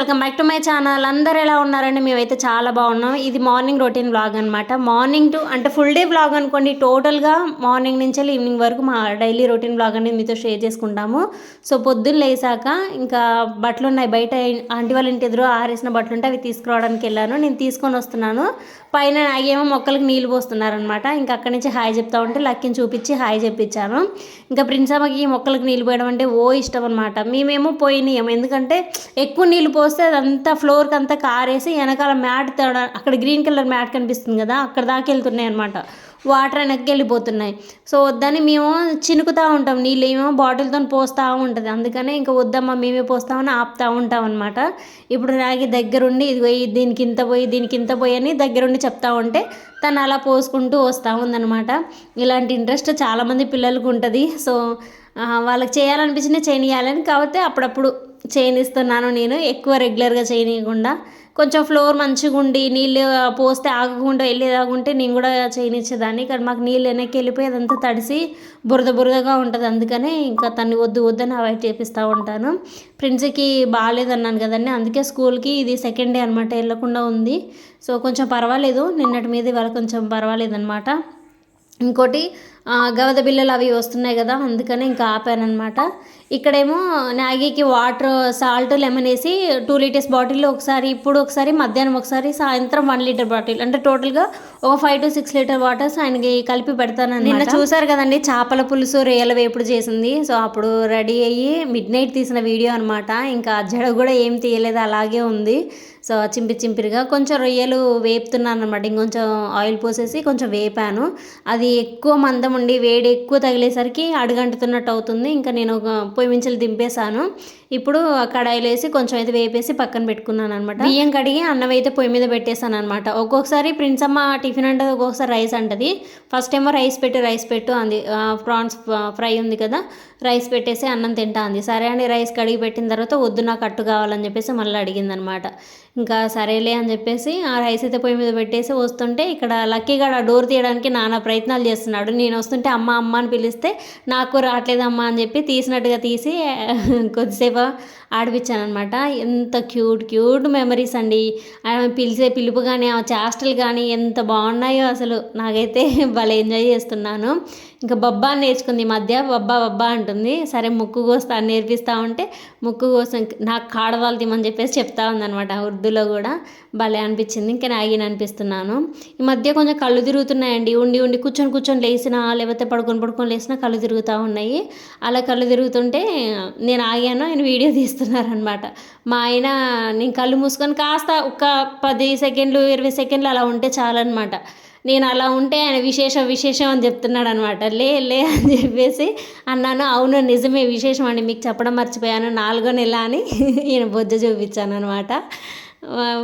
Welcome back to my channel. అందరు ఎలా ఉన్నారండి? మేమైతే చాలా బాగున్నాం. ఇది మార్నింగ్ రొటీన్ వ్లాగ్ అనమాట మార్నింగ్ టు అంటే ఫుల్ డే వ్లాగ్ అనుకోండి. టోటల్గా మార్నింగ్ నుంచి ఈవినింగ్ వరకు మా డైలీ రొటీన్ వ్లాగ్ అనేది మీతో షేర్ చేసుకుంటాము. సో పొద్దున్న లేసాక ఇంకా బట్టలు ఉన్నాయి. బయట ఆంటీ వాళ్ళ ఇంటి ఎదురు ఆరేసిన బట్టలు ఉంటే అవి తీసుకురావడానికి వెళ్ళాను. నేను తీసుకొని వస్తున్నాను. పైన ఏమో మొక్కలకు నీళ్ళు పోస్తున్నారనమాట ఇంకా అక్కడి నుంచి హాయ్ చెప్తా ఉంటే లక్కిని చూపించి హాయ్ చెప్పించాను ఇంకా ప్రిన్సామకి ఈ మొక్కలకు నీళ్ళు పోయడం అంటే ఓ ఇష్టం అనమాట మేమేమో పోయినాము ఎందుకంటే ఎక్కువ నీళ్ళు పోస్తే అదంతా ఫ్లోర్కి అంతా కారేసి వెనకాల మ్యాట్ తేడ అక్కడ గ్రీన్ కలర్ మ్యాట్ కనిపిస్తుంది కదా అక్కడ దాకా వెళ్తున్నాయి అనమాట వాటర్ వెనక్కి వెళ్ళిపోతున్నాయి. సో వద్దని మేము చినుకుతూ ఉంటాం. నీళ్ళు ఏమో బాటిల్తో పోస్తూ ఉంటుంది. అందుకనే ఇంకా వద్దమ్మా మేమే పోస్తామని ఆపుతూ ఉంటాం అనమాట ఇప్పుడు నాకు దగ్గరుండి ఇది పోయి దీనికి ఇంత పోయి దీనికి ఇంత పోయి అని దగ్గరుండి చెప్తా ఉంటే తను అలా పోసుకుంటూ వస్తూ ఉందనమాట ఇలాంటి ఇంట్రెస్ట్ చాలామంది పిల్లలకు ఉంటుంది. సో వాళ్ళకి చేయాలనిపించిన చేయనియాలని కాకపోతే అప్పుడప్పుడు చేయనిస్తున్నాను నేను ఎక్కువ రెగ్యులర్గా చేయనీయకుండా కొంచెం ఫ్లోర్ మంచిగా ఉండి నీళ్ళు పోస్తే ఆగకుండా వెళ్ళేదాగుంటే నేను కూడా చేయనిచ్చేదాన్ని కానీ మాకు నీళ్ళు వెనక్కి వెళ్ళిపోయి అదంతా తడిసి బురద బురదగా ఉంటుంది. అందుకనే ఇంకా తన్ని వద్దు వద్దని అవాయిడ్ చేపిస్తూ ఉంటాను. ప్రిన్స్కి బాగాలేదన్నాను కదండి అందుకే స్కూల్కి ఇది సెకండ్ డే అనమాట వెళ్ళకుండా ఉంది. సో కొంచెం పర్వాలేదు నిన్నటి మీద ఇవాళ కొంచెం పర్వాలేదు అనమాట ఇంకోటి గవద బిల్లలు అవి వస్తున్నాయి కదా అందుకని ఇంకా ఆపానమాట ఇక్కడేమో మ్యాగీకి వాటర్ సాల్ట్ లెమన్ వేసి టూ లీటర్స్ బాటిల్ ఒకసారి ఇప్పుడు ఒకసారి మధ్యాహ్నం ఒకసారి సాయంత్రం వన్ లీటర్ బాటిల్. అంటే టోటల్గా ఒక five to six litre waters ఆయనకి కలిపి పెడతాను నిన్న చూసారు కదండి చేపల పులుసు రొయ్యల వేపుడు చేసింది. సో అప్పుడు రెడీ అయ్యి మిడ్ నైట్ తీసిన వీడియో అనమాట ఇంకా జడ కూడా ఏం తీయలేదు అలాగే ఉంది. సో చింపి చింపిరిగా కొంచెం రొయ్యలు వేపుతున్నాను అనమాట ఇంకొంచెం ఆయిల్ పోసేసి కొంచెం వేపాను. అది ఎక్కువ మందం ఉండి వేడి ఎక్కువ తగిలేసరికి అడుగంటుతున్నట్టు అవుతుంది. ఇంకా నేను ఒక పొయ్యి మించలు దింపేశాను. ఇప్పుడు కడాయిలో వేసి కొంచెం అయితే వేపేసి పక్కన పెట్టుకున్నాను అనమాట బియ్యం కడిగి అన్నం అయితే పొయ్యి మీద పెట్టేశాను అనమాట ఒక్కొక్కసారి ప్రిన్స్ అమ్మ టిఫిన్ అంటది ఒక్కొక్కసారి రైస్ అంటది. ఫస్ట్ ఏమో రైస్ పెట్టు రైస్ పెట్టు అంది. ప్రాన్స్ ఫ్రై ఉంది కదా రైస్ పెట్టేసి అన్నం తింటా అంది. సరే అని రైస్ కడిగి పెట్టిన తర్వాత వద్దు నాకు అట్టు కావాలని చెప్పేసి మళ్ళీ అడిగింది అనమాట ఇంకా సరేలే అని చెప్పేసి ఆ రైస్ అయితే పొయ్యి మీద పెట్టేసి వస్తుంటే ఇక్కడ లక్కీగా ఆ డోర్ తీయడానికి నానా ప్రయత్నాలు చేస్తున్నాడు. నేను వస్తుంటే అమ్మ అమ్మ అని పిలిస్తే నాకు రావట్లేదమ్మా అని చెప్పి తీసినట్టుగా తీసి కొద్దిసేపు ఆడిపించాను అనమాట ఎంత క్యూట్ క్యూట్ మెమరీస్ అండి. ఆమె పిలిచే పిలుపు కానీ ఆ చేష్టలు కానీ ఎంత బాగున్నాయో అసలు నాకైతే భలే ఎంజాయ్ చేస్తున్నాను. ఇంకా బబ్బా నేర్చుకుంది ఈ మధ్య. బబ్బా బబ్బా అంటుంది. సరే ముక్కు కోస్తా నేర్పిస్తా ఉంటే ముక్కు కోసం నాకు కాడవాళ్ళు తిమ్మని చెప్పేసి చెప్తా ఉందనమాట ఉర్దూలో కూడా. భలే అనిపించింది. ఇంకా నాగిన అనిపిస్తున్నాను. ఈ మధ్య కొంచెం కళ్ళు తిరుగుతున్నాయండి. ఉండి ఉండి కూర్చొని కూర్చొని లేచినా లేకపోతే పడుకొని పడుకొని లేచినా కళ్ళు తిరుగుతూ ఉన్నాయి. అలా కళ్ళు తిరుగుతుంటే నేను ఆగాను ఆయన వీడియో తీస్తున్నారనమాట మా ఆయన నేను కళ్ళు మూసుకొని కాస్త ఒక పది సెకండ్లు ఇరవై సెకండ్లు అలా ఉంటే చాలన్నమాట. నేను అలా ఉంటే ఆయన విశేషం విశేషం అని చెప్తున్నాడు అనమాట లే లే అని చెప్పేసి అన్నాను. అవును నిజమే విశేషం అండి. మీకు చెప్పడం మర్చిపోయాను. నాలుగో నెల అని ఈయన బొజ్జ చూపించాను అనమాట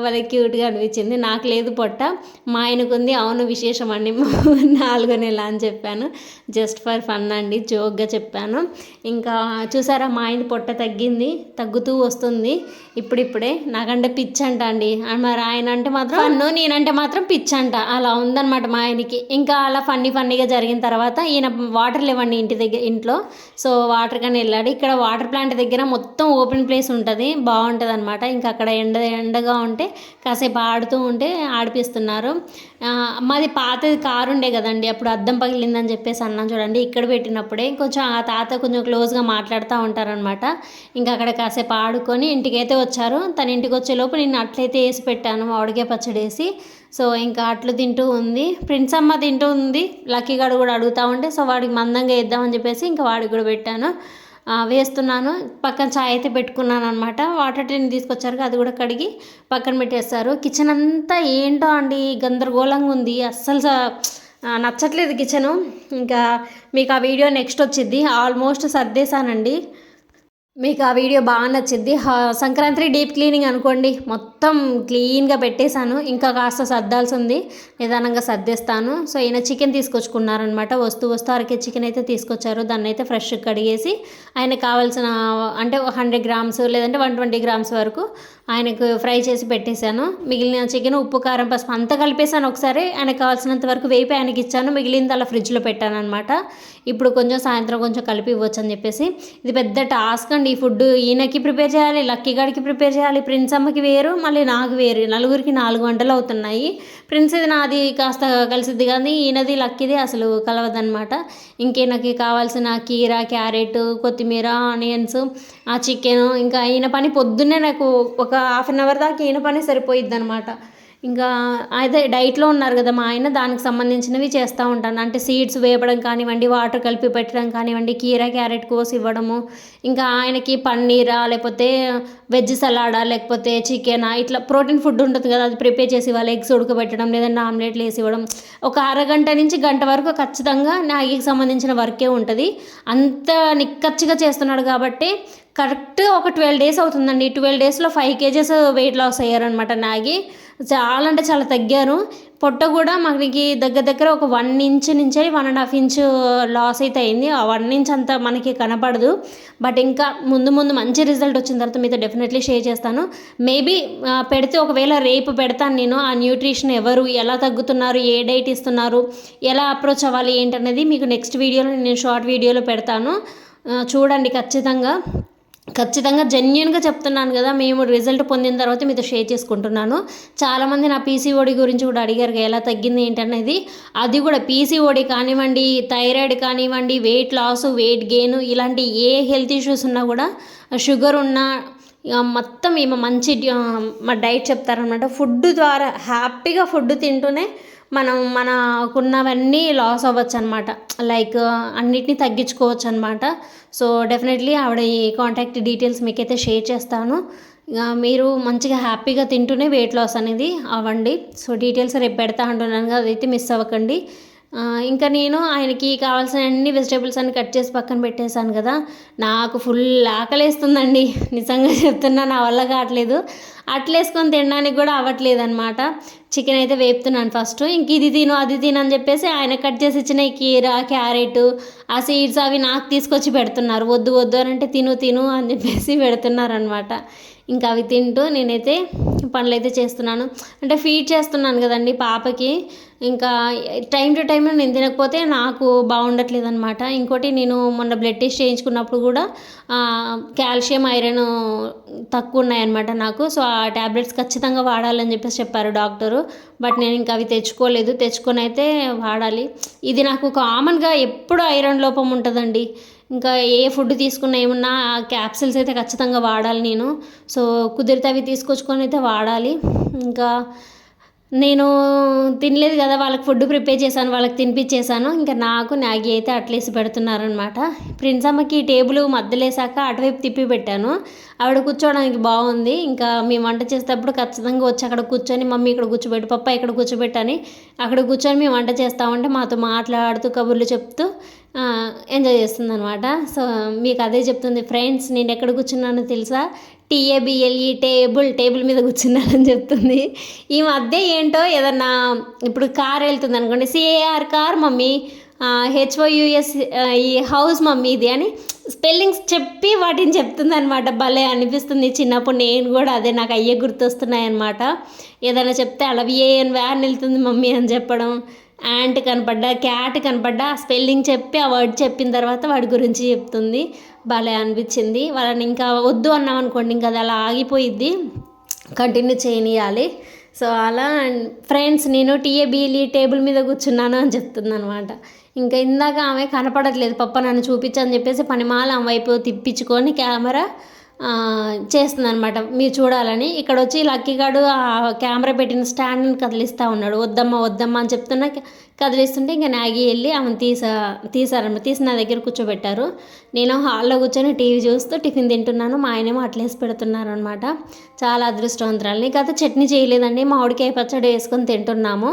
వాళ్ళకి క్యూట్గా అనిపించింది. నాకు లేదు పొట్ట. మా ఆయనకు ఉంది అవును విశేషం అండి. నాలుగో నెల అని చెప్పాను. జస్ట్ ఫర్ ఫన్ అండి జోక్గా చెప్పాను. ఇంకా చూసారా మా ఆయన పొట్ట తగ్గింది తగ్గుతూ వస్తుంది ఇప్పుడిప్పుడే. నాకంటే పిచ్చి అంట అండి. మరి ఆయన అంటే మాత్రం ఫన్ను నేనంటే మాత్రం పిచ్చి అంట. అలా ఉందన్నమాట మా ఆయనకి. ఇంకా అలా ఫన్నీ ఫన్నీగా జరిగిన తర్వాత ఈయన వాటర్ లేవండి ఇంటి దగ్గర ఇంట్లో. సో వాటర్ కానీ వెళ్ళాడు. ఇక్కడ వాటర్ ప్లాంట్ దగ్గర మొత్తం ఓపెన్ ప్లేస్ ఉంటుంది. బాగుంటుంది అనమాట ఇంకా అక్కడ ఎండ ఎండగా ఉంటే కాసేపు ఆడుతూ ఉంటే ఆడిపిస్తున్నారు. మాది పాతది కారు ఉండే కదండి అప్పుడు అద్దం పగిలిందని చెప్పేసి అన్నాను చూడండి ఇక్కడ పెట్టినప్పుడే కొంచెం ఆ తాత కొంచెం క్లోజ్గా మాట్లాడుతూ ఉంటారనమాట ఇంకా అక్కడ కాసేపు ఆడుకొని ఇంటికైతే వచ్చారు. తన ఇంటికి వచ్చేలోపు నేను అట్లయితే వేసి పెట్టాను మామిడికాయ పచ్చడి వేసి. సో ఇంకా అట్లు తింటూ ఉంది. ప్రిన్స్ అమ్మ తింటూ ఉంది. లక్కీ గడు కూడా అడుగుతూ ఉంటే సో వాడికి మందంగా వేద్దామని చెప్పేసి ఇంకా వాడికి కూడా పెట్టాను. వేస్తున్నాను. పక్కన చాయ్ అయితే పెట్టుకున్నాను అనమాట వాటర్ టిన్ తీసుకొచ్చారు అది కూడా కడిగి పక్కన పెట్టేస్తారు. కిచెన్ అంతా ఏంటో అండి గందరగోళంగా ఉంది. అస్సలు స- నచ్చట్లేదు కిచెను. ఇంకా మీకు ఆ వీడియో నెక్స్ట్ వచ్చింది ఆల్మోస్ట్ సర్దేశానండి. మీకు ఆ వీడియో బాగా నచ్చింది సంక్రాంతి డీప్ క్లీనింగ్ అనుకోండి. మొత్తం క్లీన్గా పెట్టేశాను. ఇంకా కాస్త సర్దాల్సి ఉంది నిదానంగా సర్దేస్తాను. సో ఈయన చికెన్ తీసుకొచ్చుకున్నారనమాట. వస్తూ వస్తూ అరకే చికెన్ అయితే తీసుకొచ్చారు. దాన్ని అయితే ఫ్రెష్ కడిగేసి ఆయన కావాల్సిన అంటే హండ్రెడ్ గ్రామ్స్ లేదంటే వన్ ట్వంటీ గ్రామ్స్ వరకు ఆయనకు ఫ్రై చేసి పెట్టేశాను. మిగిలిన చికెన్ ఉప్పు కారం పసుపు అంతా కలిపేసాను ఒకసారి. ఆయనకు కావాల్సినంత వరకు వేపి ఆయనకి ఇచ్చాను. మిగిలింది అలా ఫ్రిడ్జ్లో పెట్టాను అనమాట ఇప్పుడు కొంచెం సాయంత్రం కొంచెం కలిపి ఇవ్వచ్చు అని చెప్పేసి. ఇది పెద్ద టాస్క్ అండి. ఈ ఫుడ్ ఈయనకి ప్రిపేర్ చేయాలి లక్కీ గాడికి ప్రిపేర్ చేయాలి ప్రిన్స్ అమ్మకి వేరు మళ్ళీ నాకు వేరు. నలుగురికి నాలుగు వంటలు అవుతున్నాయి. ప్రిన్స్ ఇది నాది కాస్త కలిసిద్ది కానీ ఈయనది లక్కీది అసలు కలవదనమాట ఇంకేనకి కావాల్సిన కీర క్యారెట్ కొత్తిమీర ఆనియన్స్ ఆ చికెన్ ఇంకా ఈయన పని పొద్దున్నే నాకు ఒక హాఫ్ అన్ అవర్ దాకా ఈయన పని సరిపోయిద్ది అనమాట ఇంకా అదే డైట్లో ఉన్నారు కదా మా ఆయన దానికి సంబంధించినవి చేస్తూ ఉంటాను. అంటే సీడ్స్ వేపడం కానివ్వండి వాటర్ కలిపి పెట్టడం కానివ్వండి కీర క్యారెట్ కోసి ఇవ్వడము. ఇంకా ఆయనకి పన్నీరా లేకపోతే వెజ్ సలాడా లేకపోతే చికెనా ఇట్లా ప్రోటీన్ ఫుడ్ ఉంటుంది కదా అది ప్రిపేర్ చేసి ఇవ్వాలి. ఎగ్స్ ఉడకబెట్టడం లేదంటే ఆమ్లెట్లు వేసి ఇవ్వడం. ఒక అరగంట నుంచి గంట వరకు ఖచ్చితంగా నాగికి సంబంధించిన వర్కే ఉంటుంది. అంత నిక్కచ్చిగా చేస్తున్నాడు కాబట్టి కరెక్ట్ ఒక ట్వెల్వ్ డేస్ అవుతుందండి. ట్వెల్వ్ డేస్లో ఫైవ్ కేజెస్ వెయిట్ లాస్ అయ్యారనమాట నాగి చాలా అంటే చాలా తగ్గారు. పొట్ట కూడా మనకి దగ్గర దగ్గర ఒక వన్ ఇంచ్ నుంచి one and half inch loss అయితే అయింది. ఆ వన్ ఇంచ్ అంతా మనకి కనపడదు. బట్ ఇంకా ముందు ముందు మంచి రిజల్ట్ వచ్చిన తర్వాత మీతో డెఫినెట్లీ షేర్ చేస్తాను. మేబీ పెడితే ఒకవేళ రేపు పెడతాను నేను. ఆ న్యూట్రిషన్ ఎవరు ఎలా తగ్గుతున్నారు ఏ డైట్ ఇస్తున్నారు ఎలా అప్రోచ్ అవ్వాలి ఏంటనేది మీకు నెక్స్ట్ వీడియోలో నేను షార్ట్ వీడియోలో పెడతాను. చూడండి ఖచ్చితంగా. ఖచ్చితంగా జెన్యున్గా చెప్తున్నాను కదా మేము రిజల్ట్ పొందిన తర్వాత మీతో షేర్ చేసుకుంటున్నాను. చాలామంది నా పీసీఓడి గురించి కూడా అడిగారు ఎలా తగ్గింది ఏంటనేది. అది కూడా పీసీఓడి కానివ్వండి థైరాయిడ్ కానివ్వండి వెయిట్ లాస్ వెయిట్ గెయిన్ ఇలాంటి ఏ హెల్త్ ఇష్యూస్ ఉన్నా కూడా షుగర్ ఉన్నా మొత్తం ఈమె మంచి మా డైట్ చెప్తారనమాట ఫుడ్ ద్వారా హ్యాపీగా ఫుడ్ తింటూనే మనం మనకున్నవన్నీ లాస్ అవ్వచ్చు అనమాట లైక్ అన్నిటినీ తగ్గించుకోవచ్చు అనమాట సో డెఫినెట్లీ ఆవిడ ఈ కాంటాక్ట్ డీటెయిల్స్ మీకైతే షేర్ చేస్తాను. మీరు మంచిగా హ్యాపీగా తింటూనే వెయిట్ లాస్ అనేది అవ్వండి. సో డీటెయిల్స్ రేపు పెడతా అంటున్నాను కదా అదైతే మిస్ అవ్వకండి. ఇంకా నేను ఆయనకి కావాల్సిన అన్ని వెజిటేబుల్స్ అన్ని కట్ చేసి పక్కన పెట్టేశాను కదా. నాకు ఫుల్ ఆకలేస్తుందండి. నిజంగా చెప్తున్నా నా వల్ల కావట్లేదు. అట్లేసుకొని తినడానికి కూడా అవ్వట్లేదు అనమాట చికెన్ అయితే వేపుతున్నాను ఫస్ట్ ఇంక ఇది తిను అది తిను అని చెప్పేసి ఆయన కట్ చేసి ఇచ్చిన కీరా కీర క్యారెట్ ఆ సీడ్స్ అవి నాకు తీసుకొచ్చి పెడుతున్నారు. వద్దు వద్దు అని అంటే తిను తిను అని చెప్పేసి పెడుతున్నారు అనమాట ఇంకా అవి తింటూ నేనైతే పనులు అయితే చేస్తున్నాను. అంటే ఫీడ్ చేస్తున్నాను కదండి పాపకి. ఇంకా టైం టు టైం నేను తినకపోతే నాకు బాగుండట్లేదు అనమాట ఇంకోటి నేను మొన్న బ్లడ్ టెస్ట్ చేయించుకున్నప్పుడు కూడా కాల్షియం ఐరన్ తక్కువ ఉన్నాయన్నమాట నాకు. సో ఆ ట్యాబ్లెట్స్ ఖచ్చితంగా వాడాలని చెప్పేసి చెప్పారు డాక్టరు బట్ నేను ఇంకా అవి తెచ్చుకోలేదు. తెచ్చుకొని అయితే వాడాలి. ఇది నాకు కామన్గా ఎప్పుడు ఐరన్ లోపం ఉంటుందండి. ఇంకా ఏ ఫుడ్ తీసుకున్నా ఏమన్నా క్యాప్సిల్స్ అయితే ఖచ్చితంగా వాడాలి నేను. సో కుదిరితే అవి తీసుకొచ్చుకొని అయితే వాడాలి. ఇంకా నేను తినలేదు కదా వాళ్ళకి ఫుడ్ ప్రిపేర్ చేశాను వాళ్ళకి తినిపించేశాను. ఇంకా నాకు నాగి అయితే అట్లేసి పెడుతున్నారనమాట ప్రిన్స్ అమ్మకి టేబుల్ మధ్యలేసాక అటువైపు తిప్పి పెట్టాను. ఆవిడ కూర్చోవడానికి బాగుంది. ఇంకా మేము వంట చేసేటప్పుడు ఖచ్చితంగా వచ్చి అక్కడ కూర్చొని మమ్మీ ఇక్కడ కూర్చోబెట్టి పప్ప ఇక్కడ కూర్చోబెట్టని అక్కడ కూర్చొని మేము వంట చేస్తామంటే మాతో మాట్లాడుతూ కబుర్లు చెప్తూ ఎంజాయ్ చేస్తుంది అనమాట సో మీకు అదే చెప్తుంది ఫ్రెండ్స్ నేను ఎక్కడ కూర్చున్నానో తెలుసా? టీఏబిఎల్ఈ టేబుల్ టేబుల్ మీద కూర్చున్నానని చెప్తుంది. ఈ మధ్య ఏంటో ఏదన్నా ఇప్పుడు కార్ వెళ్తుంది అనుకోండి సిఏఆర్ కార్ మమ్మీ. హెచ్ఓయుఎస్ ఈ హౌస్ మమ్మీ ఇది అని స్పెల్లింగ్స్ చెప్పి వాటిని చెప్తుంది అనమాట భలే అనిపిస్తుంది. చిన్నప్పుడు నేను కూడా అదే నాకు అయ్యే గుర్తొస్తున్నాయి అనమాట ఏదైనా చెప్తే అలా ఏఎన్ వ్యాన్ వెళ్తుంది మమ్మీ అని చెప్పడం. యాంట్ కనపడ్డా క్యాట్ కనపడ్డా స్పెల్లింగ్ చెప్పి ఆ వర్డ్ చెప్పిన తర్వాత వాడి గురించి చెప్తుంది. భలే అనిపించింది. వాళ్ళని ఇంకా వద్దు అన్నాం అనుకోండి ఇంకా అది అలా ఆగిపోయిద్ది. కంటిన్యూ చేయనియాలి. సో అలా ఫ్రెండ్స్ నేను టీఏబీలీ టేబుల్ e, మీద కూర్చున్నాను అని చెప్తుంది అనమాట ఇంకా ఇందాక ఆమె కనపడట్లేదు పప్ప నన్ను చూపించని చెప్పేసి పనిమాల ఆమె వైపు తిప్పించుకొని కెమెరా చేస్తుందనమాట మీరు చూడాలని. ఇక్కడ వచ్చి లక్కీగాడు ఆ కెమెరా పెట్టిన స్టాండ్ని కదిలిస్తూ ఉన్నాడు. వద్దమ్మా వద్దమ్మా అని చెప్తున్నా. కదిలిస్తుంటే ఇంకా నాగి వెళ్ళి ఆమెను తీసా తీసారనమాట తీసి నా దగ్గర కూర్చోబెట్టారు. నేను హాల్లో కూర్చొని టీవీ చూస్తూ టిఫిన్ తింటున్నాను. మా ఆయనేమో అట్లేసి పెడుతున్నారు అనమాట చాలా అదృష్టవంతురాలని కాకపోతే చట్నీ చేయలేదండి. మామిడికాయ పచ్చడి వేసుకొని తింటున్నాము.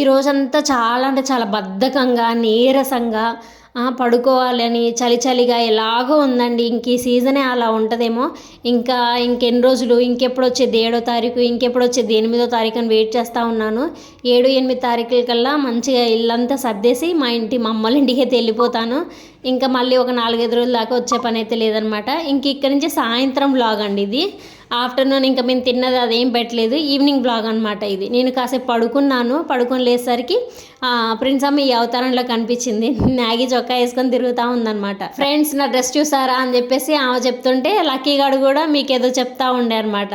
ఈ రోజంతా చాలా అంటే చాలా బద్ధకంగా నీరసంగా పడుకోవాలని చలి చలిగా ఎలాగో ఉందండి. ఇంక ఈ సీజనే అలా ఉంటుందేమో. ఇంకా ఇంకెన్ని రోజులు ఇంకెప్పుడు వచ్చేది ఏడో తారీఖు ఇంకెప్పుడు వచ్చేది ఎనిమిదో తారీఖు అని వెయిట్ చేస్తూ ఉన్నాను. ఏడు ఎనిమిది తారీఖుల కల్లా మంచిగా ఇల్లంతా సర్దేసి మా ఇంటి మా అమ్మల ఇంటికి వెళ్ళిపోతాను. ఇంకా మళ్ళీ ఒక నాలుగైదు రోజుల దాకా వచ్చే పని అయితే లేదనమాట. ఇంక ఇక్కడి నుంచి సాయంత్రం బ్లాగ్ అండి ఇది. ఆఫ్టర్నూన్ ఇంకా మేము తిన్నది అదేం పెట్టలేదు. ఈవినింగ్ బ్లాగ్ అనమాట ఇది. నేను కాసేపు పడుకున్నాను. పడుకొని లేసరికి ప్రిన్స్ అమ్మ ఈ అవతారంలో కనిపించింది. మ్యాగీ చొక్కా వేసుకొని తిరుగుతూ ఉందన్నమాట. ఫ్రెండ్స్ నా డ్రెస్ చూసారా అని చెప్పేసి ఆమె చెప్తుంటే లక్కీ గాడు కూడా మీకు ఏదో చెప్తా ఉండే అనమాట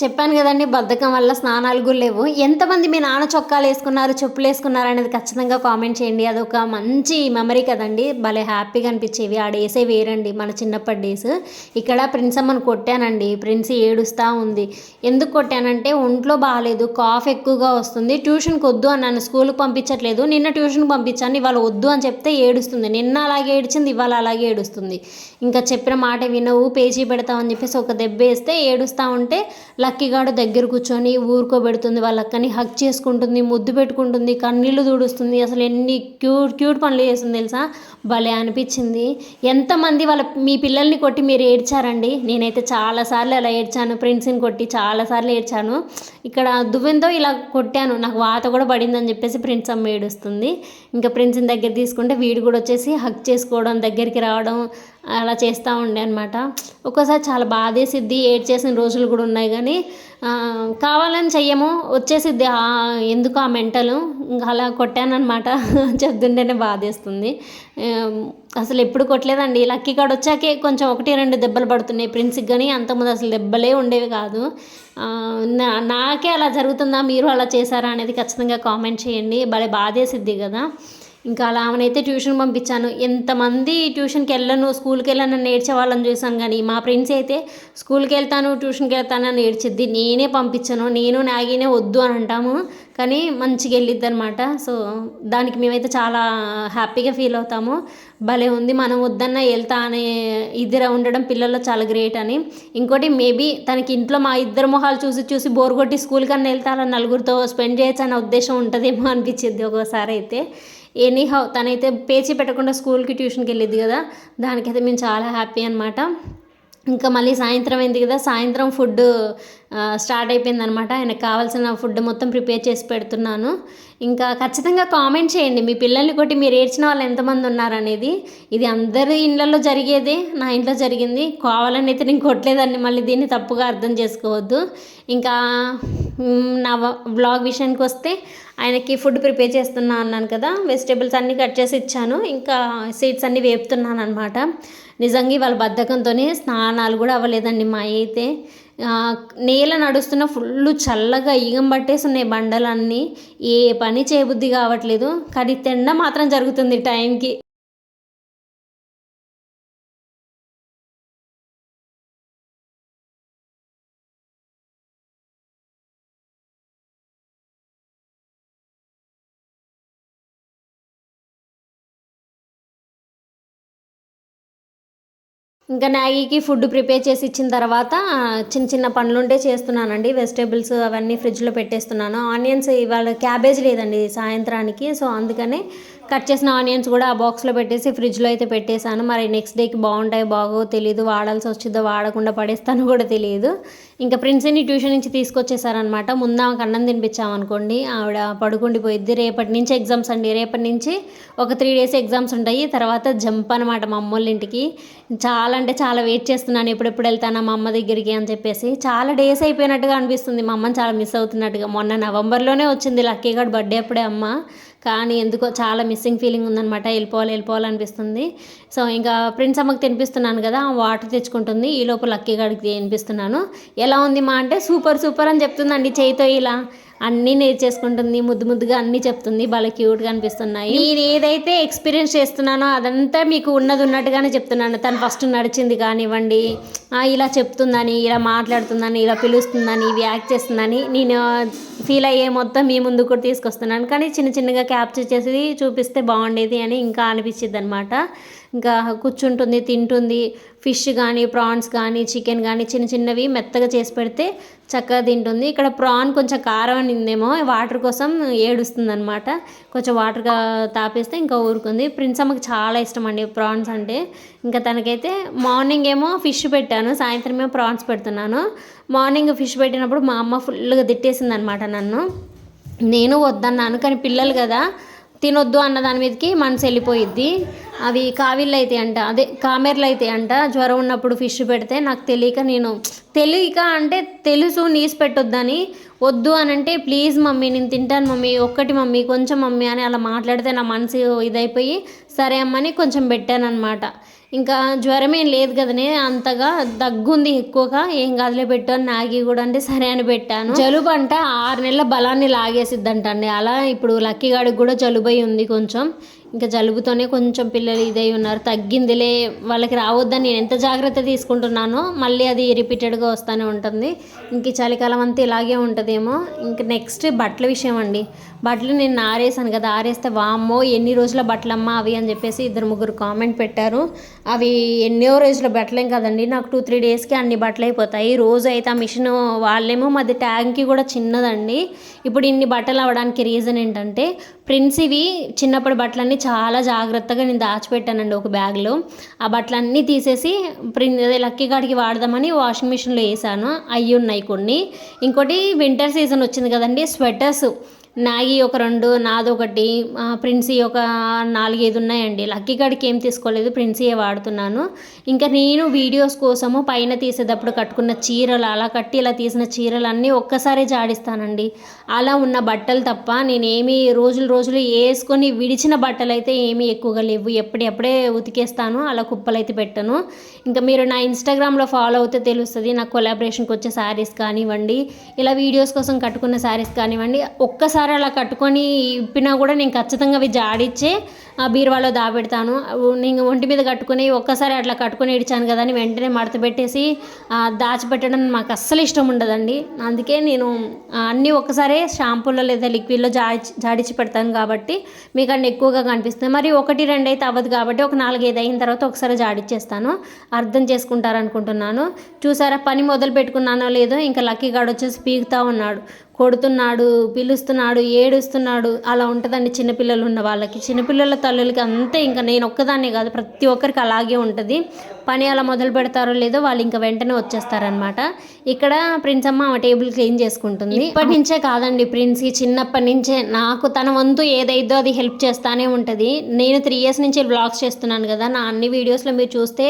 చెప్పాను కదండి బద్ధకం వల్ల స్నానాలు కూడా లేవు. ఎంతమంది మీ నాన్న చొక్కాలు వేసుకున్నారు చెప్పులు వేసుకున్నారు అనేది ఖచ్చితంగా కామెంట్ చేయండి. అదొక మంచి మెమరీ కదండి. భలే హ్యాపీగా అనిపించేవి. ఆ డేసే వేరండి మన చిన్నప్పటి డేస్. ఇక్కడ ప్రిన్స్ అమ్మను కొట్టానండి. ప్రిన్స్ ఏడుస్తూ ఉంది. ఎందుకు కొట్టానంటే ఒంట్లో బాగాలేదు కాఫ్ ఎక్కువగా వస్తుంది. ట్యూషన్కి వద్దు అన్నాను స్కూల్కి పంపించట్లేదు. నిన్న ట్యూషన్కి పంపించాను ఇవాళ వద్దు అని చెప్తే ఏడుస్తుంది. నిన్న అలాగే ఏడిచింది ఇవాళ అలాగే ఏడుస్తుంది. ఇంకా చెప్పిన మాట వినవు పేచీ పెడతామని చెప్పేసి ఒక దెబ్బ వేస్తే ఏడుస్తూ ఉంటే లక్కీగాడు దగ్గర కూర్చొని ఊరుకోబెడుతుంది వాళ్ళ అక్కని హక్ చేసుకుంటుంది ముద్దు పెట్టుకుంటుంది కన్నీళ్ళు దూడుస్తుంది. అసలు ఎన్ని క్యూట్ క్యూట్ పనులు చేస్తుంది తెలుసా? భలే అనిపించింది. ఎంతమంది వాళ్ళ మీ పిల్లల్ని కొట్టి మీరు ఏడ్చారండి? నేనైతే చాలాసార్లు అలా ఏడ్చాను. ప్రిన్స్ని కొట్టి చాలాసార్లు ఏడ్చాను. ఇక్కడ దువ్వెంతో ఇలా కొట్టాను. నాకు వాత కూడా పడిందని చెప్పేసి ప్రిన్స్ అమ్మ ఏడుస్తుంది. ఇంకా ప్రిన్స్ని దగ్గర తీసుకుంటే వీడు కూడా వచ్చేసి హక్ చేసుకోవడం దగ్గరికి రావడం అలా చేస్తూ ఉండే అనమాట ఒక్కోసారి చాలా బాధేసిద్ది ఏడ్ చేసిన రోజులు కూడా ఉన్నాయి కానీ కావాలని చెయ్యము వచ్చేసిద్ది. ఎందుకు ఆ మెంటలు? ఇంకా అలా కొట్టానమాట చెప్తుంటేనే బాధేస్తుంది. అసలు ఎప్పుడు కొట్టలేదండి. లక్కీ కాడ వచ్చాకే కొంచెం ఒకటి రెండు దెబ్బలు పడుతున్నాయి. ప్రిన్స్కి కానీ అంతకుముందు అసలు దెబ్బలే ఉండేవి కాదు. నాకే అలా జరుగుతుందా? మీరు అలా చేశారా? అనేది ఖచ్చితంగా కామెంట్ చేయండి. భలే బాధేసిద్ది కదా. ఇంకా అలా ఆమెనైతే ట్యూషన్ పంపించాను. ఎంతమంది ట్యూషన్కి వెళ్ళను స్కూల్కి వెళ్ళను నేర్చే వాళ్ళని చూసాను కానీ మా ఫ్రెండ్స్ అయితే స్కూల్కి వెళ్తాను ట్యూషన్కి వెళ్తాను అని నేర్చిద్ది నేనే పంపించను నేను నాగినే వద్దు అని అంటాము. కానీ మంచిగా వెళ్ళిద్ది అనమాట సో దానికి మేమైతే చాలా హ్యాపీగా ఫీల్ అవుతాము. భలే ఉంది మనం వద్దన్న వెళ్తా అనే ఇద్దరు ఉండడం పిల్లల్లో చాలా గ్రేట్ అని. ఇంకోటి మేబీ తనకి ఇంట్లో మా ఇద్దరు మొహాలు చూసి చూసి బోర్ కొట్టి స్కూల్ కన్నా వెళ్తారా నలుగురితో స్పెండ్ చేయొచ్చు అనే ఉద్దేశం ఉంటుందేమో అనిపించింది ఒక్కోసారి అయితే. ఎనీహౌ తనైతే పేచి పెట్టకుండా స్కూల్కి ట్యూషన్కి వెళ్ళింది కదా. దానికైతే మేము చాలా హ్యాపీ అనమాట ఇంకా మళ్ళీ సాయంత్రం అయింది కదా సాయంత్రం ఫుడ్ స్టార్ట్ అయిపోయిందనమాట. ఆయనకు కావాల్సిన ఫుడ్ మొత్తం ప్రిపేర్ చేసి పెడుతున్నాను. ఇంకా ఖచ్చితంగా కామెంట్ చేయండి మీ పిల్లల్ని కొట్టి మీరు ఏడ్చిన వాళ్ళు ఎంతమంది ఉన్నారనేది. ఇది అందరి ఇళ్ళల్లో జరిగేదే నా ఇంట్లో జరిగింది. కావాలని అయితే నేను కొట్టలేదండి మళ్ళీ దీన్ని తప్పుగా అర్థం చేసుకోవద్దు. ఇంకా నా బ్లాగ్ విషయానికి వస్తే ఆయనకి ఫుడ్ ప్రిపేర్ చేస్తున్నా అన్నాను కదా వెజిటేబుల్స్ అన్నీ కట్ చేసి ఇచ్చాను ఇంకా సీడ్స్ అన్నీ వేపుతున్నాను అనమాట నిజంగా వాళ్ళ బద్ధకంతోనే స్నానాలు కూడా అవ్వలేదండి మా అయితే. నేల నడుస్తున్న ఫుల్ చల్లగా ఈగం పట్టేసి ఉన్నాయి బండలన్నీ. ఏ పని చేయబుద్ధి కావట్లేదు కానీ తిండ మాత్రం జరుగుతుంది టైంకి ఇంకా నాగికి ఫుడ్ ప్రిపేర్ చేసి ఇచ్చిన తర్వాత చిన్న చిన్న పనులుంటే చేస్తున్నానండి. వెజిటేబుల్స్ అవన్నీ ఫ్రిడ్జ్లో పెట్టేస్తున్నాను. ఆనియన్స్ ఇవాళ క్యాబేజ్ లేదండి సాయంత్రానికి. సో అందుకనే కట్ చేసిన ఆనియన్స్ కూడా ఆ బాక్స్లో పెట్టేసి ఫ్రిడ్జ్లో అయితే పెట్టేశాను. మరి నెక్స్ట్ డేకి బాగుంటాయో బాగో తెలియదు వాడాల్సి వచ్చిందో వాడకుండా పడేస్తాను కూడా తెలియదు ఇంకా ప్రిన్స్ని ట్యూషన్ నుంచి తీసుకొచ్చేసారనమాట ముందు ఆమెకు అన్నం తినిపించామనుకోండి ఆవిడ పడుకుండిపోయిద్ది రేపటి నుంచి ఎగ్జామ్స్ అండి. రేపటి నుంచి ఒక త్రీ డేస్ ఎగ్జామ్స్ ఉంటాయి. తర్వాత జంప్ అనమాట మా అమ్మోళ్ళ ఇంటికి. చాలా అంటే చాలా వెయిట్ చేస్తున్నాను. ఎప్పుడెప్పుడు వెళ్తానా మా అమ్మ దగ్గరికి అని చెప్పేసి. చాలా డేస్ అయిపోయినట్టుగా అనిపిస్తుంది. మా అమ్మని చాలా మిస్ అవుతున్నట్టుగా. మొన్న నవంబర్లోనే వచ్చింది. లక్కీ గడ్ బర్త్డే అప్పుడే అమ్మ. కానీ ఎందుకో చాలా మిస్సింగ్ ఫీలింగ్ ఉందనమాట వెళ్ళిపోవాలి వెళ్ళిపోవాలనిపిస్తుంది సో ఇంకా ప్రిన్స్ అమ్మకి తినిపిస్తున్నాను కదా వాటర్ తెచ్చుకుంటుంది. ఈ లోపు లక్కీ గడికి తినిపిస్తున్నాను. ఎలా ఉంది మా అంటే సూపర్ సూపర్ అని చెప్తుందండి చేయితో ఇలా. అన్నీ నేర్చేసుకుంటుంది ముద్దు ముద్దుగా అన్నీ చెప్తుంది బాగా క్యూట్గా అనిపిస్తున్నాయి. నేను ఏదైతే ఎక్స్పీరియన్స్ చేస్తున్నానో అదంతా మీకు ఉన్నది ఉన్నట్టుగానే చెప్తున్నాను. తను ఫస్ట్ నడిచింది కానివ్వండి ఇలా చెప్తుందని ఇలా మాట్లాడుతుందని ఇలా పిలుస్తుందని ఇవి యాక్ట్ చేస్తుందని నేను ఫీల్ అయ్యే మొత్తం మీ ముందు కూడా తీసుకొస్తున్నాను. కానీ చిన్న చిన్నగా క్యాప్చర్ చేసి చూపిస్తే బాగుండేది అని ఇంకా అనిపించింది అనమాట ఇంకా కూర్చుంటుంది తింటుంది ఫిష్ కానీ ప్రాన్స్ కానీ చికెన్ కానీ చిన్న చిన్నవి మెత్తగా చేసి పెడితే చక్కగా తింటుంది. ఇక్కడ ప్రాన్ కొంచెం కారం అనిందేమో వాటర్ కోసం ఏడుస్తుంది అనమాట కొంచెం వాటర్గా తాపేస్తే ఇంకా ఊరుకుంది. ప్రిన్స్ అమ్మకి చాలా ఇష్టం అండి ప్రాన్స్ అంటే. ఇంకా తనకైతే మార్నింగ్ ఏమో ఫిష్ పెట్టాను సాయంత్రం ఏమో ప్రాన్స్ పెడుతున్నాను. మార్నింగ్ ఫిష్ పెట్టినప్పుడు మా అమ్మ ఫుల్గా తిట్టేసింది అనమాట నన్ను. నేను వద్దన్నాను కానీ పిల్లలు కదా తినొద్దు అన్న దాని మీదకి మనసు వెళ్ళిపోయిద్ది. అవి కావిళ్ళు అయితే అంట. అదే కామెర్లు అయితే అంట. జ్వరం ఉన్నప్పుడు ఫిష్ పెడితే నాకు తెలియక నేను తెలియక అంటే తెలుసు నీసు పెట్టొద్దని. వద్దు అని అంటే ప్లీజ్ మమ్మీ నేను తింటాను మమ్మీ ఒక్కటి మమ్మీ కొంచెం మమ్మీ అని అలా మాట్లాడితే నా మనసు ఇదైపోయి సరే అమ్మని కొంచెం పెట్టాను ఇంకా జ్వరం ఏం లేదు కదనే అంతగా దగ్గుంది ఎక్కువగా. ఏం కాదులే పెట్టు అని నాగి కూడా అంటే సరే అని పెట్టాను. జలుబు అంట ఆరు నెలల బలాన్ని లాగేసిద్దంటండి. అలా ఇప్పుడు లక్కీ గాడికి కూడా జలుబై ఉంది కొంచెం. ఇంకా జలుబుతోనే కొంచెం పిల్లలు ఇదై ఉన్నారు. తగ్గిందిలే వాళ్ళకి రావద్దని నేను ఎంత జాగ్రత్త తీసుకుంటున్నానో మళ్ళీ అది రిపీటెడ్గా వస్తూనే ఉంటుంది. ఇంక చలికాలం అంతా ఇలాగే ఉంటుందేమో. ఇంక నెక్స్ట్ బట్టల విషయం అండి. బట్టలు నేను ఆరేసాను కదా ఆరేస్తే వామ్మో ఎన్ని రోజుల బట్టలమ్మా అవి అని చెప్పేసి ఇద్దరు ముగ్గురు కామెంట్ పెట్టారు. అవి ఎన్నో రోజుల బట్టలేం కదండి నాకు టూ త్రీ డేస్కి అన్ని బట్టలు అయిపోతాయి. రోజు అయితే ఆ మిషన్ వాళ్ళేమో మాది ట్యాంక్కి కూడా చిన్నదండి. ఇప్పుడు ఇన్ని బట్టలు అవ్వడానికి రీజన్ ఏంటంటే ప్రింట్స్ ఇవి చిన్నప్పటి బట్టలన్నీ చాలా జాగ్రత్తగా నేను దాచిపెట్టానండి ఒక బ్యాగ్లో. ఆ బట్టలన్నీ తీసేసి ప్రింట్ అదే లక్కీ కాడికి వాడదామని వాషింగ్ మిషన్లో వేసాను. అవి ఉన్నాయి కొన్ని. ఇంకోటి వింటర్ సీజన్ వచ్చింది కదండి స్వెటర్స్. నాగి ఒక రెండు నాది ఒకటి ప్రిన్సీ ఒక నాలుగైదు ఉన్నాయండి. లక్కీ కాడికి ఏం తీసుకోలేదు ప్రిన్సీయే వాడుతున్నాను. ఇంకా నేను వీడియోస్ కోసము పైన తీసేటప్పుడు కట్టుకున్న చీరలు అలా కట్టి ఇలా తీసిన చీరలు అన్నీ ఒక్కసారి జాడిస్తానండి. అలా ఉన్న బట్టలు తప్ప నేనేమి రోజులు రోజులు వేసుకొని విడిచిన బట్టలు అయితే ఏమీ ఎక్కువగా లేవు. ఎప్పుడెప్పుడే ఉతికేస్తాను అలా కుప్పలు అయితే పెట్టను. ఇంకా మీరు నా ఇన్స్టాగ్రామ్లో ఫాలో అవుతే తెలుస్తుంది నా కొలాబరేషన్కి వచ్చే శారీస్ కానివ్వండి ఇలా వీడియోస్ కోసం కట్టుకున్న శారీస్ కానివ్వండి ఒక్కసారి అలా కట్టుకొని ఇప్పినా కూడా నేను ఖచ్చితంగా అవి జాడిచ్చే ఆ బీరువాలో దాబెడతాను. నేను ఒంటి మీద కట్టుకొని ఒక్కసారి అట్లా కట్టుకొని ఇడిచాను కదా అని వెంటనే మడత పెట్టేసి దాచిపెట్టడం మాకు అస్సలు ఇష్టం ఉండదండి. అందుకే నేను అన్నీ ఒక్కసారే షాంపూలో లేదా లిక్విడ్లో జాడిచి జాడించి పెడతాను కాబట్టి మీకు అన్ని ఎక్కువగా కనిపిస్తుంది మరి ఒకటి రెండు అయితే అవ్వదు కాబట్టి ఒక నాలుగైదు అయిన తర్వాత ఒకసారి జాడిచ్చేస్తాను. అర్థం చేసుకుంటారనుకుంటున్నాను. చూసారా పని మొదలు పెట్టుకున్నానో లేదో ఇంకా లక్కీ గాడు వచ్చేసి పీకుతా ఉన్నాడు. కొడుతున్నాడు పిలుస్తున్నాడు ఏడుస్తున్నాడు అలా ఉంటుందండి చిన్నపిల్లలు ఉన్న వాళ్ళకి. చిన్నపిల్లల తల్లులకి అంతే ఇంకా నేను ఒక్కదాన్నే కాదు ప్రతి ఒక్కరికి అలాగే ఉంటుంది. పని అలా మొదలు పెడతారో లేదో వాళ్ళు ఇంకా వెంటనే వచ్చేస్తారనమాట ఇక్కడ ప్రిన్స్ అమ్మ ఆమె టేబుల్ క్లీన్ చేసుకుంటుంది. ఇప్పటి నుంచే కాదండి ప్రిన్స్కి చిన్నప్పటి నుంచే. నాకు తన వంతు ఏదైద్దో అది హెల్ప్ చేస్తానే ఉంటుంది. నేను త్రీ ఇయర్స్ నుంచి బ్లాగ్స్ చేస్తున్నాను కదా నా అన్ని వీడియోస్లో మీరు చూస్తే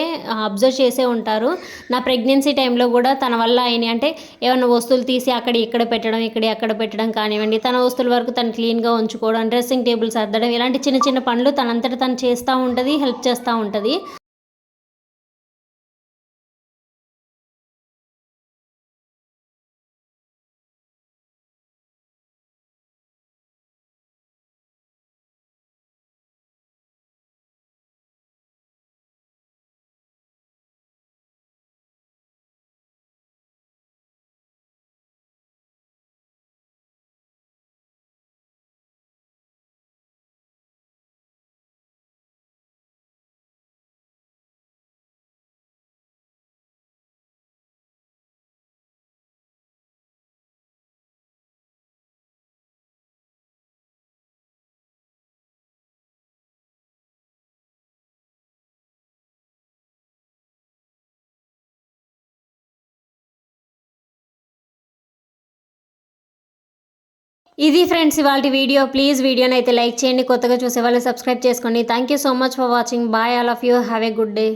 అబ్జర్వ్ చేసే ఉంటారు. నా ప్రెగ్నెన్సీ టైంలో కూడా తన వల్ల అయినాయి. అంటే ఏమైనా వస్తువులు తీసి అక్కడ ఇక్కడ పెట్టడం ఇక్కడ అక్కడ పెట్టడం కానివ్వండి తన వస్తువుల వరకు తను క్లీన్గా ఉంచుకోవడం డ్రెస్సింగ్ టేబుల్స్ సర్దడం ఇలాంటి చిన్న చిన్న పనులు తనంతట తను చేస్తూ ఉంటుంది హెల్ప్ చేస్తూ ఉంటుంది. ఇది ఫ్రెండ్స్ ఇవాళ వీడియో. ప్లీజ్ వీడియోని అయితే లైక్ చేయండి. కొత్తగా చూసే వాళ్ళు సబ్స్క్రైబ్ చేసుకోండి. Thank you so much for watching bye all of you have a good day